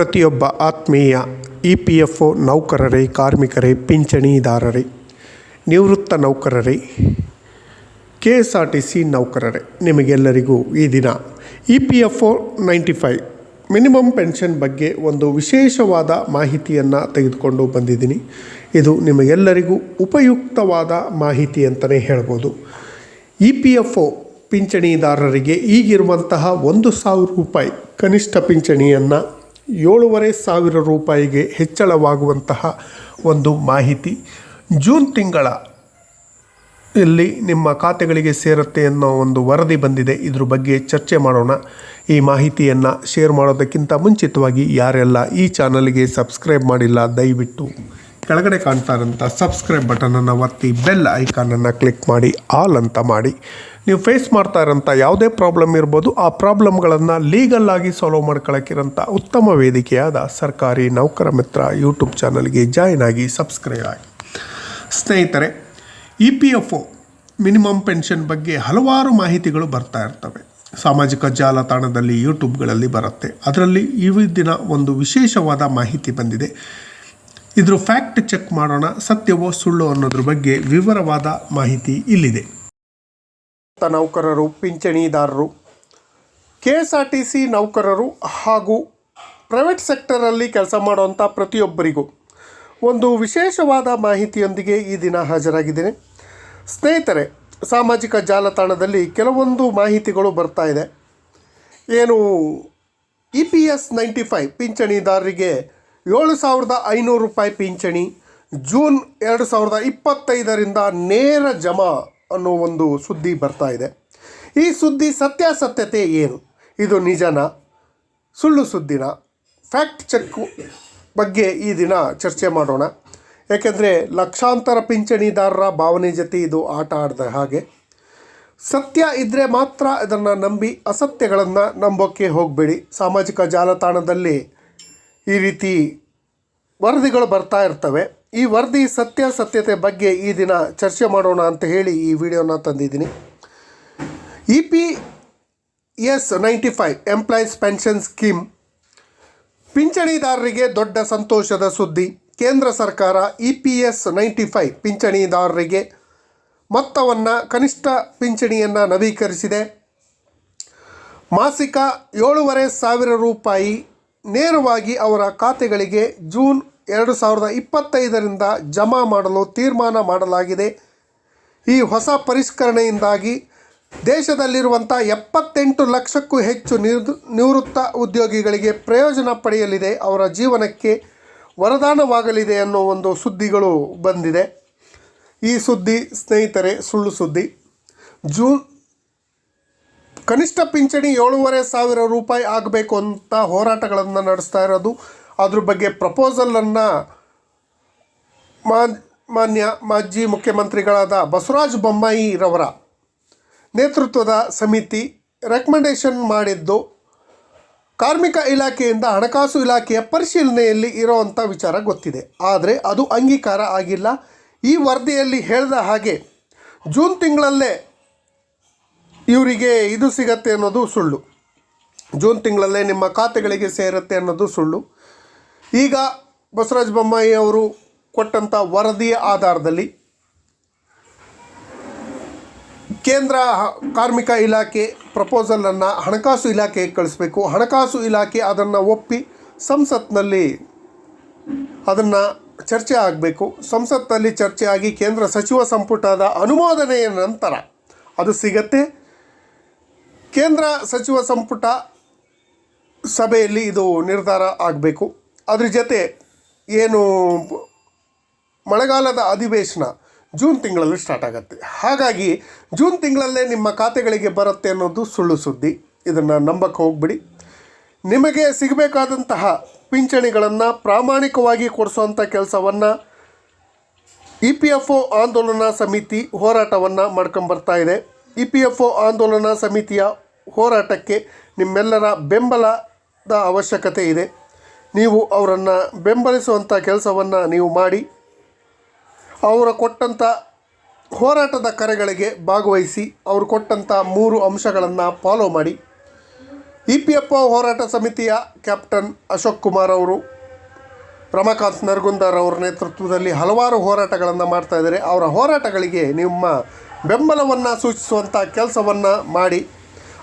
ಪ್ರತಿಯೊಬ್ಬ ಆತ್ಮೀಯ E P F O ನೌಕರರೇ, ಕಾರ್ಮಿಕರೇ, ಪಿಂಚಣಿದಾರರೇ, ನಿವೃತ್ತ ನೌಕರರೇ, K S R T C ನೌಕರರೇ, ನಿಮಗೆಲ್ಲರಿಗೂ ಈ ದಿನ E P F O ninety five minimum pension ಬಗ್ಗೆ ಒಂದು ವಿಶೇಷವಾದ ಮಾಹಿತಿಯನ್ನು ತೆಗೆದುಕೊಂಡು ಬಂದಿದ್ದೀನಿ. ಇದು ನಿಮಗೆಲ್ಲರಿಗೂ ಉಪಯುಕ್ತವಾದ ಮಾಹಿತಿ ಅಂತಲೇ ಹೇಳ್ಬೋದು. ಇ ಪಿ ಎಫ್ ಒ ಪಿಂಚಣಿದಾರರಿಗೆ ಈಗಿರುವಂತಹ ಒಂದು ಸಾವಿರ ರೂಪಾಯಿ ಕನಿಷ್ಠ ಪಿಂಚಣಿಯನ್ನು ಏಳೂವರೆ ಸಾವಿರ ರೂಪಾಯಿಗೆ ಹೆಚ್ಚಳವಾಗುವಂತಹ ಒಂದು ಮಾಹಿತಿ. ಜೂನ್ ತಿಂಗಳ ಇಲ್ಲಿ ನಿಮ್ಮ ಖಾತೆಗಳಿಗೆ ಸೇರುತ್ತೆ ಅನ್ನೋ ಒಂದು ವರದಿ ಬಂದಿದೆ. ಇದ್ರ ಬಗ್ಗೆ ಚರ್ಚೆ ಮಾಡೋಣ. ಈ ಮಾಹಿತಿಯನ್ನು ಶೇರ್ ಮಾಡೋದಕ್ಕಿಂತ ಮುಂಚಿತವಾಗಿ ಯಾರೆಲ್ಲ ಈ ಚಾನಲ್ಗೆ ಸಬ್ಸ್ಕ್ರೈಬ್ ಮಾಡಿಲ್ಲ, ದಯವಿಟ್ಟು ಕೆಳಗಡೆ ಕಾಣ್ತಾ ಸಬ್ಸ್ಕ್ರೈಬ್ ಬಟನನ್ನು ಒತ್ತಿ ಬೆಲ್ ಐಕಾನನ್ನು ಕ್ಲಿಕ್ ಮಾಡಿ, ಆಲ್ ಅಂತ ಮಾಡಿ. ನೀವು ಫೇಸ್ ಮಾಡ್ತಾ ಇರೋಂಥ ಯಾವುದೇ ಪ್ರಾಬ್ಲಮ್ ಇರ್ಬೋದು, ಆ ಪ್ರಾಬ್ಲಮ್ಗಳನ್ನು ಲೀಗಲ್ ಆಗಿ ಸಾಲ್ವ್ ಮಾಡ್ಕೊಳ್ಳೋಕ್ಕಿರೋಂಥ ಉತ್ತಮ ವೇದಿಕೆಯಾದ ಸರ್ಕಾರಿ ನೌಕರ ಮಿತ್ರ ಯೂಟ್ಯೂಬ್ ಚಾನಲ್ಗೆ ಜಾಯ್ನ್ ಆಗಿ ಸಬ್ಸ್ಕ್ರೈಬ್ ಆಗಿ. ಸ್ನೇಹಿತರೆ E P F O minimum pension ಬಗ್ಗೆ ಹಲವಾರು ಮಾಹಿತಿಗಳು ಬರ್ತಾ ಇರ್ತವೆ. ಸಾಮಾಜಿಕ ಜಾಲತಾಣದಲ್ಲಿ ಯೂಟ್ಯೂಬ್ಗಳಲ್ಲಿ ಬರುತ್ತೆ. ಅದರಲ್ಲಿ ಈ ದಿನ ಒಂದು ವಿಶೇಷವಾದ ಮಾಹಿತಿ ಬಂದಿದೆ. ಇದ್ರ ಫ್ಯಾಕ್ಟ್ ಚೆಕ್ ಮಾಡೋಣ, ಸತ್ಯವೋ ಸುಳ್ಳು ಅನ್ನೋದ್ರ ಬಗ್ಗೆ ವಿವರವಾದ ಮಾಹಿತಿ ಇಲ್ಲಿದೆ. ನೌಕರರು, ಪಿಂಚಣಿದಾರರು K S R T C ನೌಕರರು ಹಾಗೂ ಪ್ರೈವೇಟ್ ಸೆಕ್ಟರಲ್ಲಿ ಕೆಲಸ ಮಾಡುವಂಥ ಪ್ರತಿಯೊಬ್ಬರಿಗೂ ಒಂದು ವಿಶೇಷವಾದ ಮಾಹಿತಿಯೊಂದಿಗೆ ಈ ದಿನ ಹಾಜರಾಗಿದ್ದೇನೆ. ಸ್ನೇಹಿತರೆ, ಸಾಮಾಜಿಕ ಜಾಲತಾಣದಲ್ಲಿ ಕೆಲವೊಂದು ಮಾಹಿತಿಗಳು ಬರ್ತಾ ಇದೆ. ಏನು E P S ninety five ಪಿಂಚಣಿದಾರರಿಗೆ ಏಳು ಸಾವಿರದ ಐನೂರು ರೂಪಾಯಿ ಪಿಂಚಣಿ, ಜೂನ್ ಎರಡು ಸಾವಿರದ ಇಪ್ಪತ್ತೈದರಿಂದ ನೇರ ಜಮಾ ಅನ್ನೋ ಒಂದು ಸುದ್ದಿ ಬರ್ತಾ ಇದೆ. ಈ ಸುದ್ದಿ ಸತ್ಯಾಸತ್ಯತೆ ಏನು? ಇದು ನಿಜನ? ಸುಳ್ಳು ಸುದ್ದಿನ? ಫ್ಯಾಕ್ಟ್ ಚೆಕ್ ಬಗ್ಗೆ ಈ ದಿನ ಚರ್ಚೆ ಮಾಡೋಣ. ಏಕೆಂದರೆ ಲಕ್ಷಾಂತರ ಪಿಂಚಣಿದಾರರ ಭಾವನೆ ಜೊತೆ ಇದು ಆಟ ಆಡಿದ ಹಾಗೆ. ಸತ್ಯ ಇದ್ದರೆ ಮಾತ್ರ ಅದನ್ನು ನಂಬಿ ಅಸತ್ಯಗಳನ್ನು ನಂಬೋಕ್ಕೆ ಹೋಗಬೇಡಿ. ಸಾಮಾಜಿಕ ಜಾಲತಾಣದಲ್ಲಿ ಈ ರೀತಿ ವರದಿಗಳು ಬರ್ತಾ ಇರ್ತವೆ. ಈ ವರದಿ ಸತ್ಯಾಸತ್ಯತೆ ಬಗ್ಗೆ ಈ ದಿನ ಚರ್ಚೆ ಮಾಡೋಣ ಅಂತ ಹೇಳಿ ಈ ವಿಡಿಯೋನ ತಂದಿದ್ದೀನಿ. E P S ninety five employees pension scheme ಪಿಂಚಣಿದಾರರಿಗೆ ದೊಡ್ಡ ಸಂತೋಷದ ಸುದ್ದಿ. ಕೇಂದ್ರ ಸರ್ಕಾರ E P S ninety five ಪಿಂಚಣಿದಾರರಿಗೆ ಮೊತ್ತವನ್ನು ಕನಿಷ್ಠ ಪಿಂಚಣಿಯನ್ನು ನವೀಕರಿಸಿದೆ. ಮಾಸಿಕ ಏಳೂವರೆ ಸಾವಿರ ರೂಪಾಯಿ ನೇರವಾಗಿ ಅವರ ಖಾತೆಗಳಿಗೆ ಜೂನ್ ಎರಡು ಸಾವಿರದ ಇಪ್ಪತ್ತೈದರಿಂದ ಜಮಾ ಮಾಡಲು ತೀರ್ಮಾನ ಮಾಡಲಾಗಿದೆ. ಈ ಹೊಸ ಪರಿಷ್ಕರಣೆಯಿಂದಾಗಿ ದೇಶದಲ್ಲಿರುವಂಥ ಎಪ್ಪತ್ತೆಂಟು ಲಕ್ಷಕ್ಕೂ ಹೆಚ್ಚು ನಿವೃತ್ತ ಉದ್ಯೋಗಿಗಳಿಗೆ ಪ್ರಯೋಜನ ಪಡೆಯಲಿದೆ. ಅವರ ಜೀವನಕ್ಕೆ ವರದಾನವಾಗಲಿದೆ ಅನ್ನೋ ಒಂದು ಸುದ್ದಿಗಳು ಬಂದಿದೆ. ಈ ಸುದ್ದಿ ಸ್ನೇಹಿತರೆ, ಸುಳ್ಳು ಸುದ್ದಿ. ಜೂನ್, ಕನಿಷ್ಠ ಪಿಂಚಣಿ ಏಳೂವರೆ ಸಾವಿರ ರೂಪಾಯಿ ಆಗಬೇಕು ಅಂತ ಹೋರಾಟಗಳನ್ನು ನಡೆಸ್ತಾ ಇರೋದು ಅದ್ರ ಬಗ್ಗೆ ಪ್ರಪೋಸಲನ್ನು ಮಾನ್ಯ ಮಾಜಿ ಮುಖ್ಯಮಂತ್ರಿಗಳಾದ ಬಸವರಾಜ ಬೊಮ್ಮಾಯಿರವರ ನೇತೃತ್ವದ ಸಮಿತಿ ರೆಕಮೆಂಡೇಷನ್ ಮಾಡಿದ್ದು, ಕಾರ್ಮಿಕ ಇಲಾಖೆಯಿಂದ ಹಣಕಾಸು ಇಲಾಖೆಯ ಪರಿಶೀಲನೆಯಲ್ಲಿ ಇರೋವಂಥ ವಿಚಾರ ಗೊತ್ತಿದೆ. ಆದರೆ ಅದು ಅಂಗೀಕಾರ ಆಗಿಲ್ಲ. ಈ ವರದಿಯಲ್ಲಿ ಹೇಳಿದ ಹಾಗೆ ಜೂನ್ ತಿಂಗಳಲ್ಲೇ ಇವರಿಗೆ ಇದು ಸಿಗತ್ತೆ ಅನ್ನೋದು ಸುಳ್ಳು. ಜೂನ್ ತಿಂಗಳಲ್ಲೇ ನಿಮ್ಮ ಖಾತೆಗಳಿಗೆ ಸೇರುತ್ತೆ ಅನ್ನೋದು ಸುಳ್ಳು. ಈಗ ಬಸವರಾಜ ಬೊಮ್ಮಾಯಿ ಅವರು ಕೊಟ್ಟಂಥ ವರದಿಯ ಆಧಾರದಲ್ಲಿ ಕೇಂದ್ರ ಕಾರ್ಮಿಕ ಇಲಾಖೆ ಪ್ರಪೋಸಲನ್ನು ಹಣಕಾಸು ಇಲಾಖೆಗೆ ಕಳಿಸ್ಬೇಕು. ಹಣಕಾಸು ಇಲಾಖೆ ಅದನ್ನು ಒಪ್ಪಿ ಸಂಸತ್ನಲ್ಲಿ ಅದನ್ನು ಚರ್ಚೆ ಆಗಬೇಕು. ಸಂಸತ್ನಲ್ಲಿ ಚರ್ಚೆ ಆಗಿ ಕೇಂದ್ರ ಸಚಿವ ಸಂಪುಟದ ಅನುಮೋದನೆಯ ನಂತರ ಅದು ಸಿಗತ್ತೆ. ಕೇಂದ್ರ ಸಚಿವ ಸಂಪುಟ ಸಭೆಯಲ್ಲಿ ಇದು ನಿರ್ಧಾರ ಆಗಬೇಕು. ಅದ್ರ ಜೊತೆ ಏನು ಮಳೆಗಾಲದ ಅಧಿವೇಶನ ಜೂನ್ ತಿಂಗಳಲ್ಲಿ ಸ್ಟಾರ್ಟ್ ಆಗುತ್ತೆ. ಹಾಗಾಗಿ ಜೂನ್ ತಿಂಗಳಲ್ಲೇ ನಿಮ್ಮ ಖಾತೆಗಳಿಗೆ ಬರುತ್ತೆ ಅನ್ನೋದು ಸುಳ್ಳು ಸುದ್ದಿ. ಇದನ್ನು ನಂಬಕ್ಕೆ ಹೋಗ್ಬಿಡಿ. ನಿಮಗೆ ಸಿಗಬೇಕಾದಂತಹ ಪಿಂಚಣಿಗಳನ್ನು ಪ್ರಾಮಾಣಿಕವಾಗಿ ಕೊಡಿಸುವಂಥ ಕೆಲಸವನ್ನು ಇ ಪಿ ಎಫ್ ಒ ಆಂದೋಲನ ಸಮಿತಿ ಹೋರಾಟವನ್ನು ಮಾಡ್ಕೊಂಬರ್ತಾ ಇದೆ. ಇ ಪಿ ಎಫ್ ಒ ಆಂದೋಲನ ಸಮಿತಿಯ ಹೋರಾಟಕ್ಕೆ ನಿಮ್ಮೆಲ್ಲರ ಬೆಂಬಲದ ಅವಶ್ಯಕತೆ ಇದೆ. ನೀವು ಅವರನ್ನು ಬೆಂಬಲಿಸುವಂಥ ಕೆಲಸವನ್ನು ನೀವು ಮಾಡಿ, ಅವರ ಕೊಟ್ಟಂಥ ಹೋರಾಟದ ಕರೆಗಳಿಗೆ ಭಾಗವಹಿಸಿ, ಅವರು ಕೊಟ್ಟಂಥ ಮೂರು ಅಂಶಗಳನ್ನು ಫಾಲೋ ಮಾಡಿ. ಇ ಪಿ ಎಫ್ ಒ ಹೋರಾಟ ಸಮಿತಿಯ ಕ್ಯಾಪ್ಟನ್ ಅಶೋಕ್ ಕುಮಾರ್ ಅವರು, ರಮಾಕಾಂತ್ ನರಗುಂದರ್ ಅವರ ನೇತೃತ್ವದಲ್ಲಿ ಹಲವಾರು ಹೋರಾಟಗಳನ್ನು ಮಾಡ್ತಾ ಇದ್ದಾರೆ. ಅವರ ಹೋರಾಟಗಳಿಗೆ ನಿಮ್ಮ ಬೆಂಬಲವನ್ನು ಸೂಚಿಸುವಂಥ ಕೆಲಸವನ್ನು ಮಾಡಿ,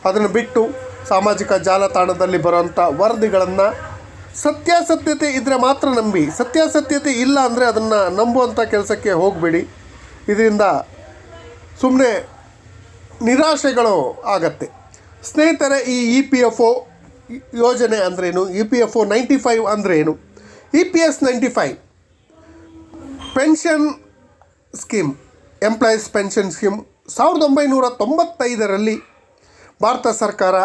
ಅದನ್ನು ಬಿಟ್ಟು ಸಾಮಾಜಿಕ ಜಾಲತಾಣದಲ್ಲಿ ಬರುವಂಥ ವರದಿಗಳನ್ನು ಸತ್ಯಾಸತ್ಯತೆ ಇದ್ದರೆ ಮಾತ್ರ ನಂಬಿ. ಸತ್ಯಾಸತ್ಯತೆ ಇಲ್ಲ ಅಂದರೆ ಅದನ್ನು ನಂಬುವಂಥ ಕೆಲಸಕ್ಕೆ ಹೋಗಬೇಡಿ. ಇದರಿಂದ ಸುಮ್ಮನೆ ನಿರಾಶೆಗಳು ಆಗತ್ತೆ. ಸ್ನೇಹಿತರೆ, ಈ ಇ ಪಿ ಎಫ್ ಒ ಯೋಜನೆ ಅಂದ್ರೇನು? E P F O ninety five ಅಂದ್ರೇನು? E P S ninety five, pension scheme, employees pension scheme ಸಾವಿರದ ಒಂಬೈನೂರ ತೊಂಬತ್ತೈದರಲ್ಲಿ ಭಾರತ ಸರ್ಕಾರ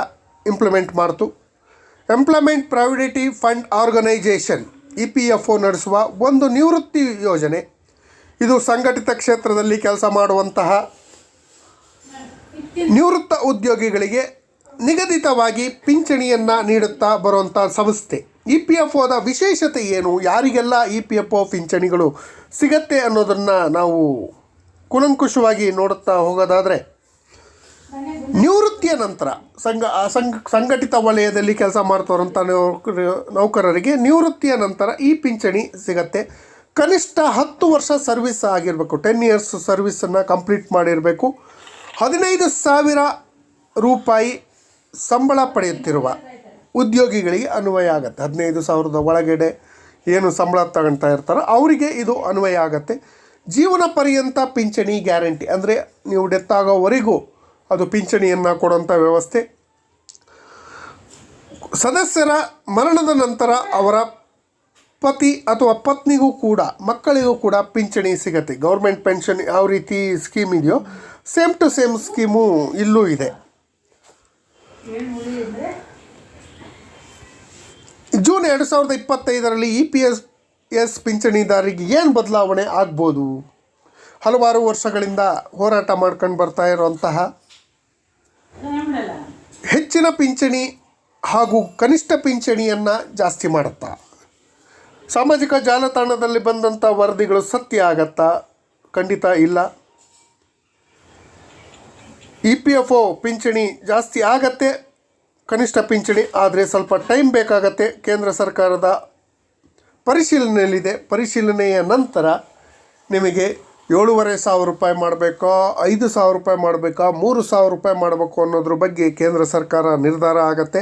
ಇಂಪ್ಲಿಮೆಂಟ್ ಮಾಡಿತು. Employment provident fund organisation E P F O ನಡೆಸುವ ಒಂದು ನಿವೃತ್ತಿ ಯೋಜನೆ. ಇದು ಸಂಘಟಿತ ಕ್ಷೇತ್ರದಲ್ಲಿ ಕೆಲಸ ಮಾಡುವಂತಹ ನಿವೃತ್ತ ಉದ್ಯೋಗಿಗಳಿಗೆ ನಿಗದಿತವಾಗಿ ಪಿಂಚಣಿಯನ್ನು ನೀಡುತ್ತಾ ಬರುವಂಥ ಸಂಸ್ಥೆ. ಇ ಪಿ ಎಫ್ ಒದ ವಿಶೇಷತೆ ಏನು? ಯಾರಿಗೆಲ್ಲ ಇ ಪಿ ಎಫ್ ಒ ಪಿಂಚಣಿಗಳು ಸಿಗತ್ತೆ ಅನ್ನೋದನ್ನು ನಾವು ಕುಲಂಕುಷವಾಗಿ ನೋಡುತ್ತಾ ಹೋಗೋದಾದರೆ ನಿವೃತ್ತಿಯ ನಂತರ ಸಂಘ ಸಂಘ, ಸಂಘಟಿತ ವಲಯದಲ್ಲಿ ಕೆಲಸ ಮಾಡ್ತವ್ರಂಥ ನೌಕರ ನೌಕರರಿಗೆ ನಿವೃತ್ತಿಯ ನಂತರ ಈ ಪಿಂಚಣಿ ಸಿಗತ್ತೆ. ಕನಿಷ್ಠ ಹತ್ತು ವರ್ಷ ಸರ್ವಿಸ್ ಆಗಿರಬೇಕು. ಟೆನ್ ಇಯರ್ಸ್ ಸರ್ವಿಸನ್ನು ಕಂಪ್ಲೀಟ್ ಮಾಡಿರಬೇಕು. ಹದಿನೈದು ಸಾವಿರ ರೂಪಾಯಿ ಸಂಬಳ ಪಡೆಯುತ್ತಿರುವ ಉದ್ಯೋಗಿಗಳಿಗೆ ಅನ್ವಯ ಆಗುತ್ತೆ. ಹದಿನೈದು ಸಾವಿರದ ಒಳಗಡೆ ಏನು ಸಂಬಳ ತಗೊಳ್ತಾ ಇರ್ತಾರೋ ಅವರಿಗೆ ಇದು ಅನ್ವಯ ಆಗುತ್ತೆ. ಜೀವನ ಪರ್ಯಂತ ಪಿಂಚಣಿ ಗ್ಯಾರಂಟಿ. ಅಂದರೆ ನೀವು ಡೆತ್ ಆಗೋವರೆಗೂ ಅದು ಪಿಂಚಣಿಯನ್ನು ಕೊಡುವಂಥ ವ್ಯವಸ್ಥೆ. ಸದಸ್ಯರ ಮರಣದ ನಂತರ ಅವರ ಪತಿ ಅಥವಾ ಪತ್ನಿಗೂ ಕೂಡ, ಮಕ್ಕಳಿಗೂ ಕೂಡ ಪಿಂಚಣಿ ಸಿಗತ್ತೆ. ಗೌರ್ಮೆಂಟ್ ಪೆನ್ಷನ್ ಯಾವ ರೀತಿ ಸ್ಕೀಮ್ ಇದೆಯೋ, ಸೇಮ್ ಟು ಸೇಮ್ ಸ್ಕೀಮು ಇಲ್ಲೂ ಇದೆ. ಜೂನ್ ಎರಡು ಸಾವಿರದ ಇಪ್ಪತ್ತೈದರಲ್ಲಿ ಇ ಪಿ ಎಸ್ ಎಸ್ ಪಿಂಚಣಿದಾರರಿಗೆ ಏನು ಬದಲಾವಣೆ ಆಗ್ಬೋದು? ಹಲವಾರು ವರ್ಷಗಳಿಂದ ಹೋರಾಟ ಮಾಡ್ಕೊಂಡು ಬರ್ತಾ ಇರುವಂತಹ ಹೆಚ್ಚಿನ ಪಿಂಚಣಿ ಹಾಗೂ ಕನಿಷ್ಠ ಪಿಂಚಣಿಯನ್ನು ಜಾಸ್ತಿ ಮಾಡುತ್ತಾ? ಸಾಮಾಜಿಕ ಜಾಲತಾಣದಲ್ಲಿ ಬಂದಂಥ ವರದಿಗಳು ಸತ್ಯ ಆಗತ್ತಾ? ಖಂಡಿತ ಇಲ್ಲ. ಇ ಪಿ ಎಫ್ ಒ ಪಿಂಚಣಿ ಜಾಸ್ತಿ ಆಗತ್ತೆ, ಕನಿಷ್ಠ ಪಿಂಚಣಿ ಆದರೆ ಸ್ವಲ್ಪ ಟೈಮ್ ಬೇಕಾಗತ್ತೆ ಕೇಂದ್ರ ಸರ್ಕಾರದ ಪರಿಶೀಲನೆಯಲ್ಲಿದೆ. ಪರಿಶೀಲನೆಯ ನಂತರ ನಿಮಗೆ ಏಳೂವರೆ ಸಾವಿರ ರೂಪಾಯಿ ಮಾಡಬೇಕೋ, ಐದು ಸಾವಿರ ರೂಪಾಯಿ ಮಾಡಬೇಕಾ, ಮೂರು ಸಾವಿರ ರೂಪಾಯಿ ಮಾಡಬೇಕು ಅನ್ನೋದ್ರ ಬಗ್ಗೆ ಕೇಂದ್ರ ಸರ್ಕಾರ ನಿರ್ಧಾರ ಆಗತ್ತೆ.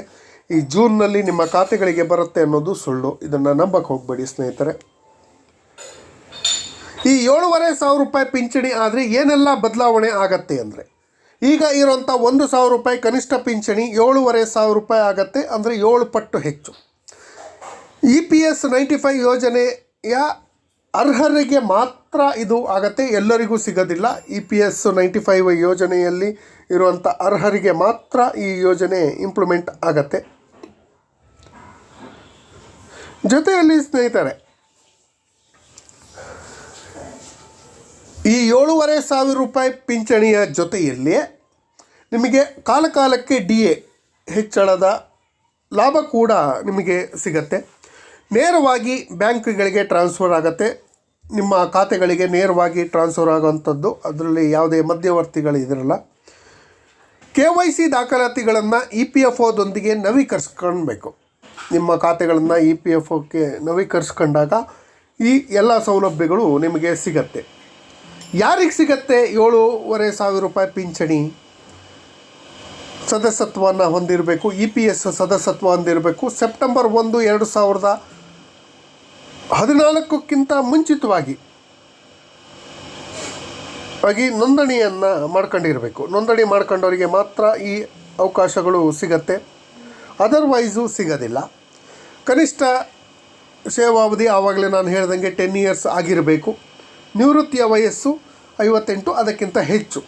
ಈ ಜೂನ್ನಲ್ಲಿ ನಿಮ್ಮ ಖಾತೆಗಳಿಗೆ ಬರುತ್ತೆ ಅನ್ನೋದು ಸುಳ್ಳು. ಇದನ್ನು ನಂಬಕ್ಕೆ ಹೋಗಬೇಡಿ ಸ್ನೇಹಿತರೆ. ಈ ಏಳೂವರೆ ಸಾವಿರ ರೂಪಾಯಿ ಪಿಂಚಣಿ ಆದರೆ ಏನೆಲ್ಲ ಬದಲಾವಣೆ ಆಗತ್ತೆ ಅಂದರೆ? ಈಗ ಇರೋಂಥ ಒಂದು ಸಾವಿರ ರೂಪಾಯಿ ಕನಿಷ್ಠ ಪಿಂಚಣಿ ಏಳೂವರೆ ಸಾವಿರ ರೂಪಾಯಿ ಆಗತ್ತೆ ಅಂದರೆ ಏಳು ಪಟ್ಟು ಹೆಚ್ಚು. E P S ninety five ಯೋಜನೆಯ ಅರ್ಹರಿಗೆ ಮಾತ್ರ ಇದು ಆಗತ್ತೆ, ಎಲ್ಲರಿಗೂ ಸಿಗೋದಿಲ್ಲ. E P S ninety five ಯೋಜನೆಯಲ್ಲಿ ಇರುವಂಥ ಅರ್ಹರಿಗೆ ಮಾತ್ರ ಈ ಯೋಜನೆ ಇಂಪ್ಲಿಮೆಂಟ್ ಆಗತ್ತೆ. ಜೊತೆಯಲ್ಲಿ ಸ್ನೇಹಿತರೆ, ಈ ಏಳೂವರೆ ಸಾವಿರ ರೂಪಾಯಿ ಪಿಂಚಣಿಯ ಜೊತೆಯಲ್ಲಿ ನಿಮಗೆ ಕಾಲಕಾಲಕ್ಕೆ ಡಿ ಎ ಹೆಚ್ಚಳದ ಲಾಭ ಕೂಡ ನಿಮಗೆ ಸಿಗತ್ತೆ. ನೇರವಾಗಿ ಬ್ಯಾಂಕ್ಗಳಿಗೆ ಟ್ರಾನ್ಸ್ಫರ್ ಆಗುತ್ತೆ. ನಿಮ್ಮ ಖಾತೆಗಳಿಗೆ ನೇರವಾಗಿ ಟ್ರಾನ್ಸ್ಫರ್ ಆಗುವಂಥದ್ದು. ಅದರಲ್ಲಿ ಯಾವುದೇ ಮಧ್ಯವರ್ತಿಗಳು ಇದಿರಲ್ಲ. ಕೆ ವೈ ಸಿ ದಾಖಲಾತಿಗಳನ್ನು ಇ ಪಿ ಎಫ್ ಒದೊಂದಿಗೆ ನವೀಕರಿಸ್ಕೊಳ್ಬೇಕು. ನಿಮ್ಮ ಖಾತೆಗಳನ್ನು ಇ ಪಿ ಎಫ್ ಒಕ್ಕೆ ನವೀಕರಿಸ್ಕೊಂಡಾಗ ಈ ಎಲ್ಲ ಸೌಲಭ್ಯಗಳು ನಿಮಗೆ ಸಿಗತ್ತೆ. ಯಾರಿಗೆ ಸಿಗತ್ತೆ? ಏಳೂವರೆ ಸಾವಿರ ರೂಪಾಯಿ ಪಿಂಚಣಿ ಸದಸ್ಯತ್ವವನ್ನು ಹೊಂದಿರಬೇಕು. ಇ ಪಿ ಎಸ್ ಸದಸ್ಯತ್ವ ಹೊಂದಿರಬೇಕು ಸೆಪ್ಟೆಂಬರ್ ಒಂದು, ಎರಡು ಸಾವಿರದ ಹದಿನಾಲ್ಕಕ್ಕಿಂತ ಮುಂಚಿತವಾಗಿ ಆಗಿ ನೋಂದಣಿಯನ್ನು ಮಾಡ್ಕೊಂಡಿರಬೇಕು. ನೋಂದಣಿ ಮಾಡ್ಕೊಂಡವರಿಗೆ ಮಾತ್ರ ಈ ಅವಕಾಶಗಳು ಸಿಗತ್ತೆ. ಅದರ್ವೈಸು ಸಿಗೋದಿಲ್ಲ. ಕನಿಷ್ಠ ಸೇವಾವಧಿ ಆವಾಗಲೇ ನಾನು ಹೇಳ್ದಂಗೆ ಟೆನ್ ಇಯರ್ಸ್ ಆಗಿರಬೇಕು. ನಿವೃತ್ತಿಯ ವಯಸ್ಸು ಐವತ್ತೆಂಟು, ಅದಕ್ಕಿಂತ ಹೆಚ್ಚು.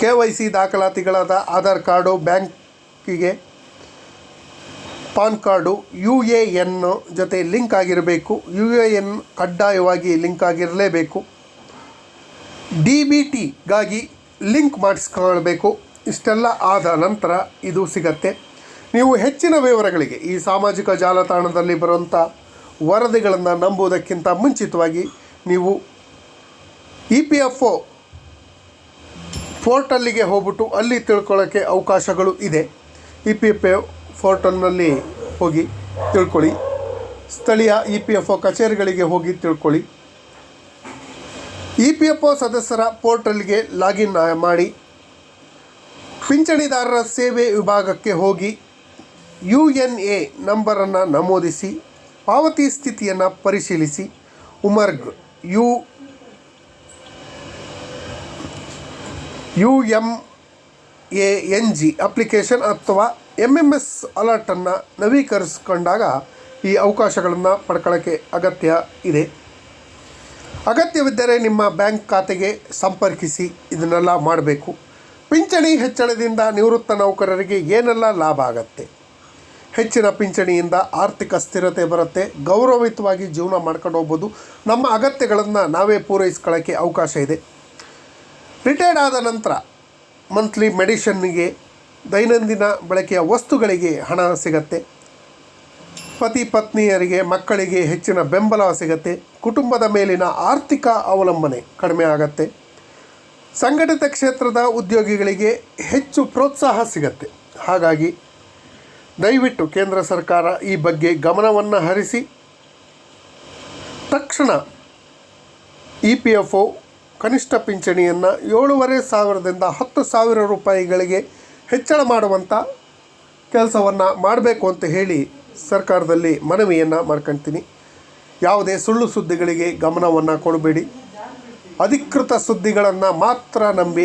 ಕೆ ವೈ ಸಿ ದಾಖಲಾತಿಗಳಾದ ಆಧಾರ್ ಕಾರ್ಡು, ಬ್ಯಾಂಕಿಗೆ PAN card U A N ಜೊತೆ ಲಿಂಕ್ ಆಗಿರಬೇಕು. ಯು ಎ ಎನ್ ಕಡ್ಡಾಯವಾಗಿ ಲಿಂಕ್ ಆಗಿರಲೇಬೇಕು. ಡಿ ಬಿ ಟಿಗಾಗಿ ಲಿಂಕ್ ಮಾಡಿಸ್ಕೊಳ್ಬೇಕು ಇಷ್ಟೆಲ್ಲ ಆದ ನಂತರ ಇದು ಸಿಗತ್ತೆ. ನೀವು ಹೆಚ್ಚಿನ ವಿವರಗಳಿಗೆ ಈ ಸಾಮಾಜಿಕ ಜಾಲತಾಣದಲ್ಲಿ ಬರುವಂಥ ವರದಿಗಳನ್ನು ನಂಬುವುದಕ್ಕಿಂತ ಮುಂಚಿತವಾಗಿ ನೀವು ಇ ಪಿ ಎಫ್ ಒ ಪೋರ್ಟಲ್ಲಿಗೆ ಹೋಗ್ಬಿಟ್ಟು ಅಲ್ಲಿ ತಿಳ್ಕೊಳ್ಳೋಕ್ಕೆ ಅವಕಾಶಗಳು ಇದೆ. ಇ ಪಿ ಎಫ್ ಪೋರ್ಟಲ್ನಲ್ಲಿ ಹೋಗಿ ತಿಳ್ಕೊಳ್ಳಿ. ಸ್ಥಳೀಯ ಇ ಪಿ ಎಫ್ ಒ ಕಚೇರಿಗಳಿಗೆ ಹೋಗಿ ತಿಳ್ಕೊಳ್ಳಿ. ಇ ಪಿ ಎಫ್ ಒ ಸದಸ್ಯರ ಪೋರ್ಟಲ್ಗೆ ಲಾಗಿನ್ ಮಾಡಿ. ಪಿಂಚಣಿದಾರರ ಸೇವೆ ವಿಭಾಗಕ್ಕೆ ಹೋಗಿ ಯು ಎನ್ ಎ ನಂಬರನ್ನು ನಮೂದಿಸಿ, ಪಾವತಿ ಸ್ಥಿತಿಯನ್ನು ಪರಿಶೀಲಿಸಿ. ಉಮರ್ಗ್, U U M A N G application ಅಥವಾ ಎಂ ಎಂ ಎಸ್ ಅಲರ್ಟನ್ನು ನವೀಕರಿಸಿಕೊಂಡಾಗ ಈ ಅವಕಾಶಗಳನ್ನು ಪಡ್ಕೊಳ್ಳೋಕ್ಕೆ ಅಗತ್ಯ ಇದೆ. ಅಗತ್ಯವಿದ್ದರೆ ನಿಮ್ಮ ಬ್ಯಾಂಕ್ ಖಾತೆಗೆ ಸಂಪರ್ಕಿಸಿ ಇದನ್ನೆಲ್ಲ ಮಾಡಬೇಕು. ಪಿಂಚಣಿ ಹೆಚ್ಚಳದಿಂದ ನಿವೃತ್ತ ನೌಕರರಿಗೆ ಏನೆಲ್ಲ ಲಾಭ ಆಗತ್ತೆ? ಹೆಚ್ಚಿನ ಪಿಂಚಣಿಯಿಂದ ಆರ್ಥಿಕ ಸ್ಥಿರತೆ ಬರುತ್ತೆ. ಗೌರವಯುತವಾಗಿ ಜೀವನ ಮಾಡ್ಕೊಂಡು ಹೋಗ್ಬೋದು. ನಮ್ಮ ಅಗತ್ಯಗಳನ್ನು ನಾವೇ ಪೂರೈಸ್ಕೊಳ್ಳೋಕ್ಕೆ ಅವಕಾಶ ಇದೆ. ರಿಟೈರ್ಡ್ ಆದ ನಂತರ ಮಂತ್ಲಿ ಮೆಡಿಷನ್ನಿಗೆ ದೈನಂದಿನ ಬಳಕೆಯ ವಸ್ತುಗಳಿಗೆ ಹಣ ಸಿಗತ್ತೆ. ಪತಿ ಪತ್ನಿಯರಿಗೆ, ಮಕ್ಕಳಿಗೆ ಹೆಚ್ಚಿನ ಬೆಂಬಲ ಸಿಗತ್ತೆ. ಕುಟುಂಬದ ಮೇಲಿನ ಆರ್ಥಿಕ ಅವಲಂಬನೆ ಕಡಿಮೆ ಆಗತ್ತೆ. ಸಂಘಟಿತ ಕ್ಷೇತ್ರದ ಉದ್ಯೋಗಿಗಳಿಗೆ ಹೆಚ್ಚು ಪ್ರೋತ್ಸಾಹ ಸಿಗತ್ತೆ. ಹಾಗಾಗಿ ದಯವಿಟ್ಟು ಕೇಂದ್ರ ಸರ್ಕಾರ ಈ ಬಗ್ಗೆ ಗಮನವನ್ನು ಹರಿಸಿ. ತಕ್ಷಣ ಇ ಪಿ ಎಫ್ ಒ ಕನಿಷ್ಠ ಪಿಂಚಣಿಯನ್ನು ಏಳೂವರೆ ಸಾವಿರದಿಂದ ಹತ್ತು ಸಾವಿರ ರೂಪಾಯಿಗಳಿಗೆ ಹೆಚ್ಚಳ ಮಾಡುವಂಥ ಕೆಲಸವನ್ನು ಮಾಡಬೇಕು ಅಂತ ಹೇಳಿ ಸರ್ಕಾರದಲ್ಲಿ ಮನವಿಯನ್ನು ಮಾಡ್ಕೊಳ್ತೀನಿ ಯಾವುದೇ ಸುಳ್ಳು ಸುದ್ದಿಗಳಿಗೆ ಗಮನವನ್ನು ಕೊಡಬೇಡಿ. ಅಧಿಕೃತ ಸುದ್ದಿಗಳನ್ನು ಮಾತ್ರ ನಂಬಿ